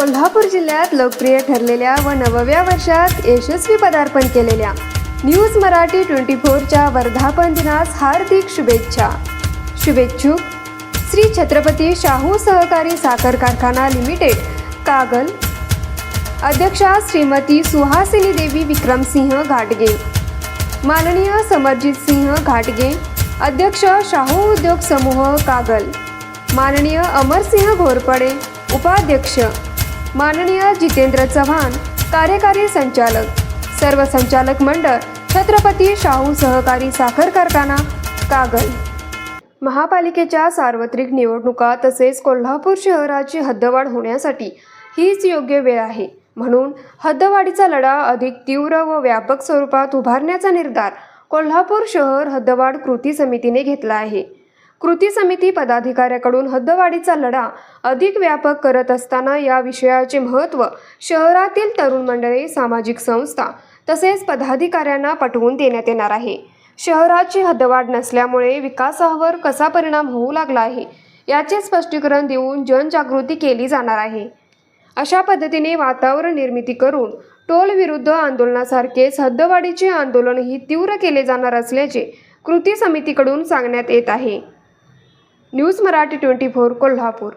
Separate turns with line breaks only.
कोल्हापूर जिल्ह्यात लोकप्रिय ठरलेल्या व नवव्या वर्षात यशस्वी पदार्पण केलेल्या न्यूज मराठी ट्वेंटी फोरच्या वर्धापन दिनास हार्दिक शुभेच्छा. शुभेच्छुक श्री छत्रपती शाहू सहकारी साखर कारखाना लिमिटेड कागल. अध्यक्षा श्रीमती सुहासिनी देवी विक्रमसिंह घाटगे. माननीय समरजित सिंह घाटगे. अध्यक्ष शाहू उद्योग समूह कागल. माननीय अमरसिंह घोरपडे उपाध्यक्ष. माननीय जितेंद्र चव्हाण कार्यकारी संचालक सर्व संचालक मंडळ छत्रपती शाहू सहकारी साखर कारखाना कागल. महापालिकेच्या सार्वत्रिक निवडणुका तसेच कोल्हापूर शहराची हद्दवाढ होण्यासाठी हीच योग्य वेळ आहे. म्हणून हद्दवाढीचा लढा अधिक तीव्र व व्यापक स्वरूपात उभारण्याचा निर्धार कोल्हापूर शहर हद्दवाढ कृती समितीने घेतला आहे. कृती समिती पदाधिकाऱ्याकडून हद्दवाढीचा लढा अधिक व्यापक करत असताना या विषयाचे महत्त्व शहरातील तरुण मंडळी सामाजिक संस्था तसेच पदाधिकाऱ्यांना पटवून देण्यात येणार आहे. शहराची हद्दवाढ नसल्यामुळे विकासावर कसा परिणाम होऊ लागला आहे याचे स्पष्टीकरण देऊन जनजागृती केली जाणार आहे. अशा पद्धतीने वातावरण निर्मिती करून टोल विरुद्ध आंदोलनासारखेच हद्दवाढीचे आंदोलनही तीव्र केले जाणार असल्याचे कृती समितीकडून सांगण्यात येत आहे. News Marathi twenty four Kolhapur.